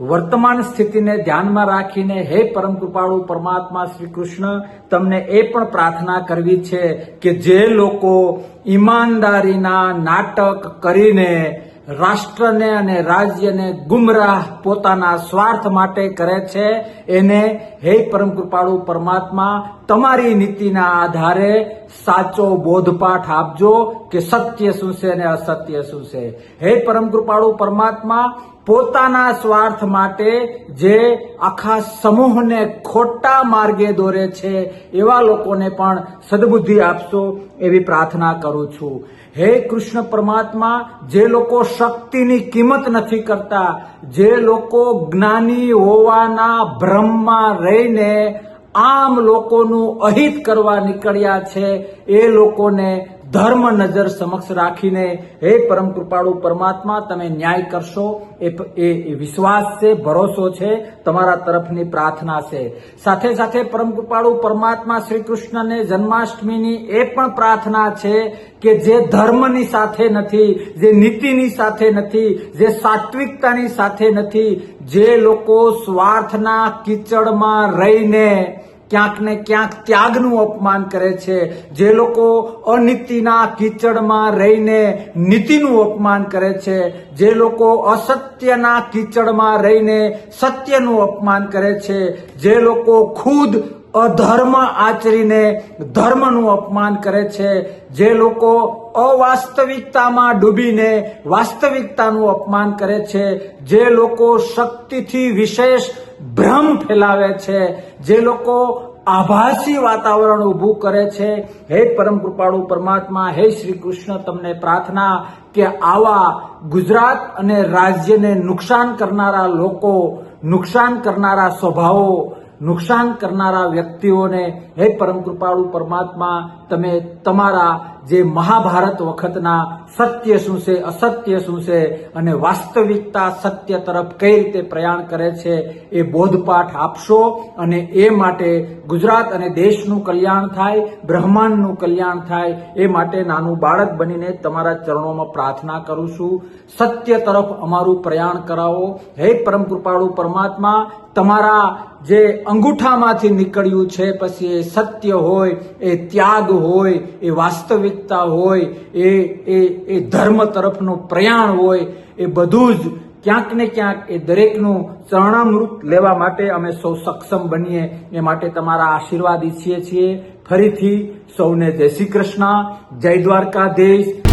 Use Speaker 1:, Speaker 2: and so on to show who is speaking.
Speaker 1: વર્તમાન સ્થિતિને ધ્યાનમાં રાખીને હે પરમ કૃપાળુ પરમાત્મા શ્રી કૃષ્ણ, તમને એ પણ પ્રાર્થના કરવી છે કે જે લોકો ઈમાનદારીના નાટક કરીને રાષ્ટ્રને અને રાજ્યને ગુમરાહ પોતાના સ્વાર્થ માટે કરે છે, એને હે પરમ કૃપાળુ પરમાત્મા તમારી નીતિના આધારે સાચો બોધપાઠ આપજો કે સત્ય શું છે અને અસત્ય શું છે. હે પરમ કૃપાળુ પરમાત્મા, પોતાના સ્વાર્થ માટે જે આખા સમૂહને ખોટા માર્ગે દોરે છે, એવા લોકોને પણ સદબુદ્ધિ આપશો એવી પ્રાર્થના કરું છું. હે કૃષ્ણ પરમાત્મા, જે લોકો શક્તિની કિંમત નથી કરતા, જે લોકો જ્ઞાની હોવાના ભ્રમમાં રહીને આમ લોકોનું અહિત કરવા નીકળ્યા છે એ લોકોને ધર્મ નજર સમક્ષ રાખીને, હે પરમ કૃપાળુ પરમાત્મા, તમે ન્યાય કરશો. એ એ વિશ્વાસ છે, ભરોસો છે, તમારા તરફની પ્રાર્થના છે. સાથે સાથે પરમ કૃપાળુ પરમાત્મા શ્રી કૃષ્ણને જન્માષ્ટમીની એ પણ પ્રાર્થના છે કે જે ધર્મની સાથે નથી, જે નીતિની સાથે નથી, જે સાત્વિકતાની સાથે નથી, જે લોકો સ્વાર્થના કીચડમાં રહીને ક્યાંક ને ક્યાંક ત્યાગનું અપમાન કરે છે. જે લોકો અનીતિના કીચડમાં રહીને નીતિનું અપમાન કરે છે. જે લોકો અસત્યના કીચડમાં રહીને સત્યનું અપમાન કરે છે. જે લોકો ખુદ અધર્મ આચરીને ધર્મનું અપમાન કરે છે. જે લોકો અવાસ્તવિકતામાં ડૂબીને વાસ્તવિકતાનું અપમાન કરે છે. જે લોકો શક્તિથી વિશેષ ભ્રમ ફેલાવે છે. જે લોકો આભાસી વાતાવરણ ઊભું કરે છે. હે પરમ કૃપાળુ પરમાત્મા, હે શ્રી કૃષ્ણ, તમને પ્રાર્થના કે આવા ગુજરાત અને રાજ્યને નુકસાન કરનારા લોકો, નુકસાન કરનારા સ્વભાવો નુકસાન કરનારા વ્યક્તિઓને હે પરમ કૃપાળુ પરમાત્મા તમે તમારા જે મહાભારત વખતના સત્ય શું છે, અસત્ય શું છે અને વાસ્તવિકતા સત્ય તરફ કઈ રીતે પ્રયાણ કરે છે એ બોધપાઠ આપશો અને એ માટે ગુજરાત અને દેશનું કલ્યાણ થાય, બ્રહ્માંડનું કલ્યાણ થાય, એ માટે નાનું બાળક બનીને તમારા ચરણોમાં પ્રાર્થના કરું છું. સત્ય તરફ અમારું પ્રયાણ કરાવો. હે પરમ કૃપાળુ પરમાત્મા, તમારા જે અંગૂઠામાંથી નીકળ્યું છે, પછી એ સત્ય હોય, એ ત્યાગ હોય, એ વાસ્તવિકતા હોય, એ એ એ ધર્મ તરફનું પ્રયાણ હોય, એ બધું જ ક્યાંક ને ક્યાંક એ દરેકનું ચરણામૃત લેવા માટે અમે સૌ સક્ષમ બનીએ. એ માટે તમારા આશીર્વાદ ઈચ્છીએ છીએ. ફરીથી સૌને જય શ્રી કૃષ્ણ, જય દ્વારકાધીશ.